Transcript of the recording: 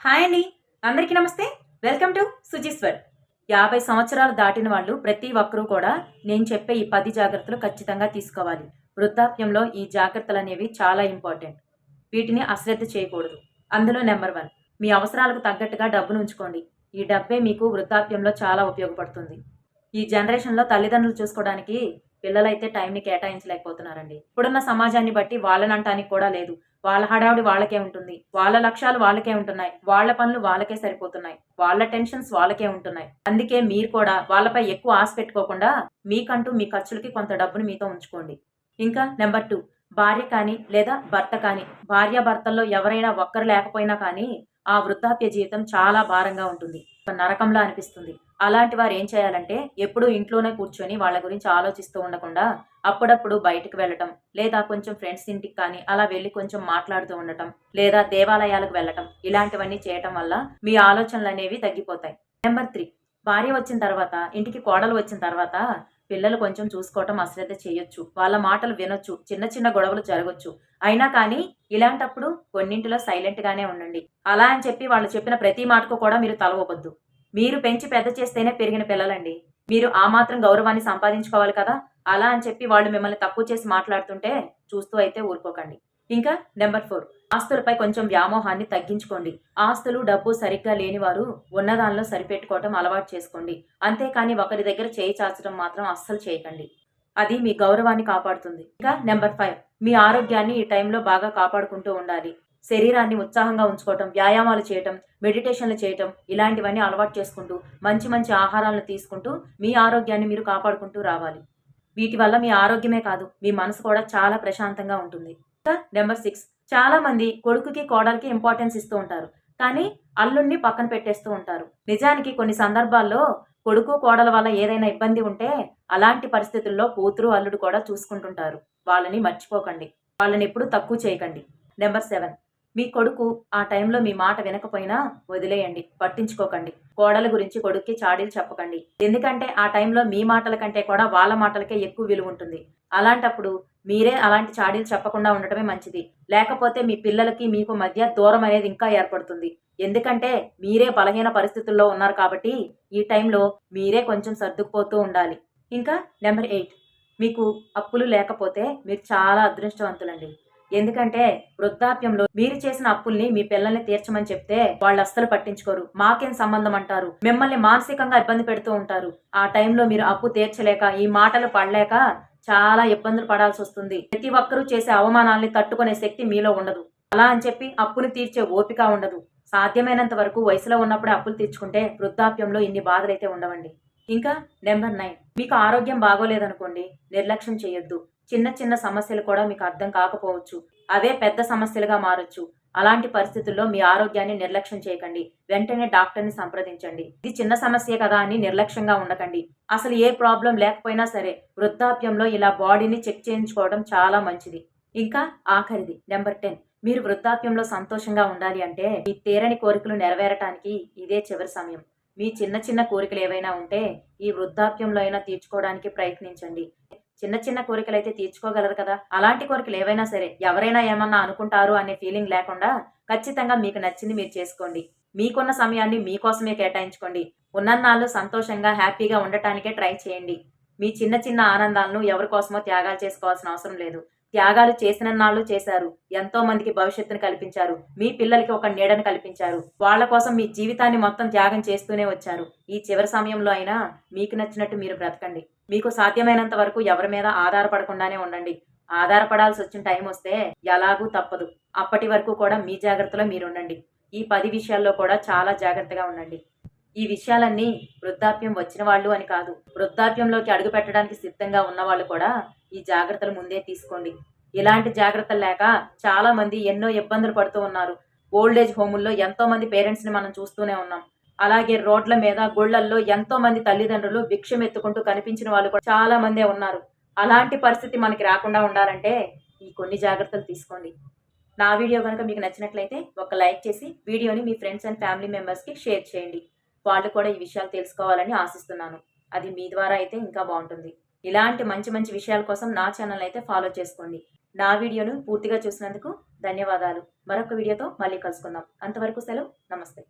Hi అండి. అందరికీ నమస్తే. వెల్కమ్ టు సుజిస్వర్ యాభై సంవత్సరాలు దాటిన వాళ్ళు ప్రతి ఒక్కరూ కూడా నేను చెప్పే ఈ పది జాగ్రత్తలు ఖచ్చితంగా తీసుకోవాలి. వృద్ధాప్యంలో ఈ జాగ్రత్తలు అనేవి చాలా ఇంపార్టెంట్. వీటిని అశ్రద్ధ చేయకూడదు. అందులో నెంబర్ వన్ మీ అవసరాలకు తగ్గట్టుగా డబ్బును ఉంచుకోండి. ఈ డబ్బే మీకు వృద్ధాప్యంలో చాలా ఉపయోగపడుతుంది. ఈ జనరేషన్లో తల్లిదండ్రులు చూసుకోవడానికి పిల్లలైతే టైంని కేటాయించలేకపోతున్నారండి. ఇప్పుడున్న సమాజాన్ని బట్టి వాళ్ళనంటానికి కూడా లేదు. వాళ్ళ హడావుడి వాళ్ళకే ఉంటుంది. వాళ్ళ లక్ష్యాలు వాళ్ళకే ఉంటున్నాయి. వాళ్ళ పనులు వాళ్ళకే సరిపోతున్నాయి. వాళ్ళ టెన్షన్స్ వాళ్ళకే ఉంటున్నాయి. అందుకే మీరు కూడా వాళ్ళపై ఎక్కువ ఆశ పెట్టుకోకుండా మీకంటూ మీ ఖర్చులకి కొంత డబ్బును మీతో ఉంచుకోండి. ఇంకా నెంబర్ టూ భార్య కానీ లేదా భర్త కానీ భార్య భర్తల్లో ఎవరైనా ఒక్కరు లేకపోయినా కానీ ఆ వృద్ధాప్య జీవితం చాలా భారంగా ఉంటుంది. నరకంలా అనిపిస్తుంది. అలాంటి వారు ఏం చేయాలంటే ఎప్పుడూ ఇంట్లోనే కూర్చొని వాళ్ళ గురించి ఆలోచిస్తూ ఉండకుండా అప్పుడప్పుడు బయటకు వెళ్ళటం లేదా కొంచెం ఫ్రెండ్స్ ఇంటికి కానీ అలా వెళ్ళి కొంచెం మాట్లాడుతూ ఉండటం లేదా దేవాలయాలకు వెళ్ళటం ఇలాంటివన్నీ చేయటం వల్ల మీ ఆలోచనలు అనేవి తగ్గిపోతాయి. నెంబర్ త్రీ భార్య వచ్చిన తర్వాత ఇంటికి కోడలు వచ్చిన తర్వాత పిల్లలు కొంచెం చూసుకోవటం అశ్రద్ధ చేయొచ్చు వాళ్ళ మాటలు వినొచ్చు చిన్న చిన్న గొడవలు జరగొచ్చు. అయినా కానీ ఇలాంటప్పుడు కొన్నింటిలో సైలెంట్ గానే ఉండండి. అలా అని చెప్పి వాళ్ళు చెప్పిన ప్రతి మాటకు కూడా మీరు తలవొద్దు మీరు పెంచి పెద్ద చేస్తేనే పెరిగిన పిల్లలండి. మీరు ఆ మాత్రం గౌరవాన్ని సంపాదించుకోవాలి కదా? అలా అని చెప్పి వాళ్ళు మిమ్మల్ని తక్కువ చేసి మాట్లాడుతుంటే చూస్తూ అయితే ఊరుకోకండి. ఇంకా నెంబర్ ఫోర్ ఆస్తులపై కొంచెం వ్యామోహాన్ని తగ్గించుకోండి. ఆస్తులు డబ్బు సరిగ్గా లేని వారు ఉన్నదానిలో సరిపెట్టుకోవటం అలవాటు చేసుకోండి. అంతేకాని ఒకరి దగ్గర చేయి చాచడం మాత్రం అస్సలు చేయకండి. అది మీ గౌరవాన్ని కాపాడుతుంది. ఇంకా నెంబర్ ఫైవ్ మీ ఆరోగ్యాన్ని ఈ టైంలో బాగా కాపాడుకుంటూ ఉండాలి. శరీరాన్ని ఉత్సాహంగా ఉంచుకోవటం వ్యాయామాలు చేయటం మెడిటేషన్లు చేయటం ఇలాంటివన్నీ అలవాటు చేసుకుంటూ మంచి మంచి ఆహారాలను తీసుకుంటూ మీ ఆరోగ్యాన్ని మీరు కాపాడుకుంటూ రావాలి. వీటి వల్ల మీ ఆరోగ్యమే కాదు మీ మనసు కూడా చాలా ప్రశాంతంగా ఉంటుంది. ఇంకా నెంబర్ సిక్స్. చాలా మంది కొడుకుకి కోడలికి ఇంపార్టెన్స్ ఇస్తూ ఉంటారు. కానీ అల్లుణ్ణి పక్కన పెట్టేస్తూ ఉంటారు. నిజానికి కొన్ని సందర్భాల్లో కొడుకు కోడల వల్ల ఏదైనా ఇబ్బంది ఉంటే అలాంటి పరిస్థితుల్లో కూతురు అల్లుడు కూడా చూసుకుంటుంటారు. వాళ్ళని మర్చిపోకండి. వాళ్ళని ఎప్పుడు తక్కువ చేయకండి. Number seven. మీ కొడుకు ఆ టైంలో మీ మాట వినకపోయినా వదిలేయండి పట్టించుకోకండి. కోడల గురించి కొడుక్కి చాడీలు చెప్పకండి. ఎందుకంటే ఆ టైంలో మీ మాటల కంటే కూడా వాళ్ళ మాటలకే ఎక్కువ విలువ ఉంటుంది. అలాంటప్పుడు మీరే అలాంటి చాడీలు చెప్పకుండా ఉండటమే మంచిది. లేకపోతే మీ పిల్లలకి మీకు మధ్య దూరం అనేది ఇంకా ఏర్పడుతుంది. ఎందుకంటే మీరే బలహీన పరిస్థితుల్లో ఉన్నారు కాబట్టి ఈ టైంలో మీరే కొంచెం సర్దుకుపోతూ ఉండాలి. ఇంకా నెంబర్ ఎయిట్. మీకు అప్పులు లేకపోతే మీరు చాలా అదృష్టవంతులండి. ఎందుకంటే వృద్ధాప్యంలో మీరు చేసిన అప్పుల్ని మీ పిల్లల్ని తీర్చమని చెప్తే వాళ్ళు అస్సలు పట్టించుకోరు. మాకేం సంబంధం అంటారు? మిమ్మల్ని మానసికంగా ఇబ్బంది పెడుతూ ఉంటారు. ఆ టైంలో మీరు అప్పు తీర్చలేక ఈ మాటలు పడలేక చాలా ఇబ్బందులు పడాల్సి వస్తుంది. ప్రతి ఒక్కరూ చేసే అవమానాల్ని తట్టుకునే శక్తి మీలో ఉండదు. అలా అని చెప్పి అప్పుని తీర్చే ఓపిక ఉండదు. సాధ్యమైనంత వరకు వయసులో ఉన్నప్పుడే అప్పులు తీర్చుకుంటే వృద్ధాప్యంలో ఇన్ని బాధలైతే ఉండవండి. ఇంకా నెంబర్ నైన్. మీకు ఆరోగ్యం బాగోలేదనుకోండి నిర్లక్ష్యం చేయొద్దు. చిన్న చిన్న సమస్యలు కూడా మీకు అర్థం కాకపోవచ్చు. అవే పెద్ద సమస్యలుగా మారొచ్చు. అలాంటి పరిస్థితుల్లో మీ ఆరోగ్యాన్ని నిర్లక్ష్యం చేయకండి. వెంటనే డాక్టర్ని సంప్రదించండి. ఇది చిన్న సమస్యే కదా అని నిర్లక్ష్యంగా ఉండకండి. అసలు ఏ ప్రాబ్లం లేకపోయినా సరే వృద్ధాప్యంలో ఇలా బాడీని చెక్ చేయించుకోవడం చాలా మంచిది. ఇంకా ఆఖరిది నెంబర్ టెన్. మీరు వృద్ధాప్యంలో సంతోషంగా ఉండాలి అంటే మీ తీరని కోరికలు నెరవేరటానికి ఇదే చివరి సమయం. మీ చిన్న చిన్న కోరికలు ఏవైనా ఉంటే ఈ వృద్ధాప్యంలో అయినా తీర్చుకోవడానికి ప్రయత్నించండి. చిన్న చిన్న కోరికలు అయితే తీర్చుకోగలరు కదా? అలాంటి కోరికలు ఏవైనా సరే ఎవరైనా ఏమన్నా అనుకుంటారు అనే ఫీలింగ్ లేకుండా ఖచ్చితంగా మీకు నచ్చింది మీరు చేసుకోండి. మీకున్న సమయాన్ని మీకోసమే కేటాయించుకోండి. ఉన్నన్నాళ్ళు సంతోషంగా హ్యాపీగా ఉండటానికే ట్రై చేయండి. మీ చిన్న చిన్న ఆనందాలను ఎవరి కోసమో త్యాగాలు చేసుకోవాల్సిన అవసరం లేదు. త్యాగాలు చేసిన నాళ్ళు చేశారు. ఎంతో మందికి భవిష్యత్తును కల్పించారు. మీ పిల్లలకి ఒక నీడను కల్పించారు. వాళ్ళ కోసం మీ జీవితాన్ని మొత్తం త్యాగం చేస్తూనే వచ్చారు. ఈ చివరి సమయంలో అయినా మీకు నచ్చినట్టు మీరు బ్రతకండి. మీకు సాధ్యమైనంత వరకు ఎవరి మీద ఆధారపడకుండానే ఉండండి. ఆధారపడాల్సి వచ్చిన టైం వస్తే ఎలాగూ తప్పదు. అప్పటి వరకు కూడా మీ జాగ్రత్తలో మీరు ఉండండి ఈ పది విషయాల్లో కూడా చాలా జాగ్రత్తగా ఉండండి. ఈ విషయాలన్నీ వృద్ధాప్యం వచ్చిన వాళ్ళు అని కాదు. వృద్ధాప్యంలోకి అడుగు పెట్టడానికి సిద్ధంగా ఉన్న వాళ్ళు కూడా ఈ జాగ్రత్తలు ముందే తీసుకోండి. ఇలాంటి జాగ్రత్తలు లేక చాలా మంది ఎన్నో ఇబ్బందులు పడుతూ ఉన్నారు. ఓల్డ్ ఏజ్ హోముల్లో ఎంతో మంది పేరెంట్స్ని మనం చూస్తూనే ఉన్నాం. అలాగే రోడ్ల మీద గుళ్ళల్లో ఎంతో మంది తల్లిదండ్రులు భిక్షం ఎత్తుకుంటూ కనిపించిన వాళ్ళు కూడా చాలా మందే ఉన్నారు. అలాంటి పరిస్థితి మనకి రాకుండా ఉండాలంటే ఈ కొన్ని జాగ్రత్తలు తీసుకోండి. నా వీడియో కనుక మీకు నచ్చినట్లయితే ఒక లైక్ చేసి వీడియోని మీ ఫ్రెండ్స్ అండ్ ఫ్యామిలీ మెంబర్స్కి షేర్ చేయండి. వాళ్ళు కూడా ఈ విషయాలు తెలుసుకోవాలని ఆశిస్తున్నాను. అది మీ ద్వారా అయితే ఇంకా బాగుంటుంది. ఇలాంటి మంచి మంచి విషయాల కోసం నా ఛానల్ అయితే ఫాలో చేసుకోండి. నా వీడియోను పూర్తిగా చూసినందుకు ధన్యవాదాలు. మరొక వీడియోతో మళ్ళీ కలుసుకుందాం. అంతవరకు సెలవు. నమస్తే.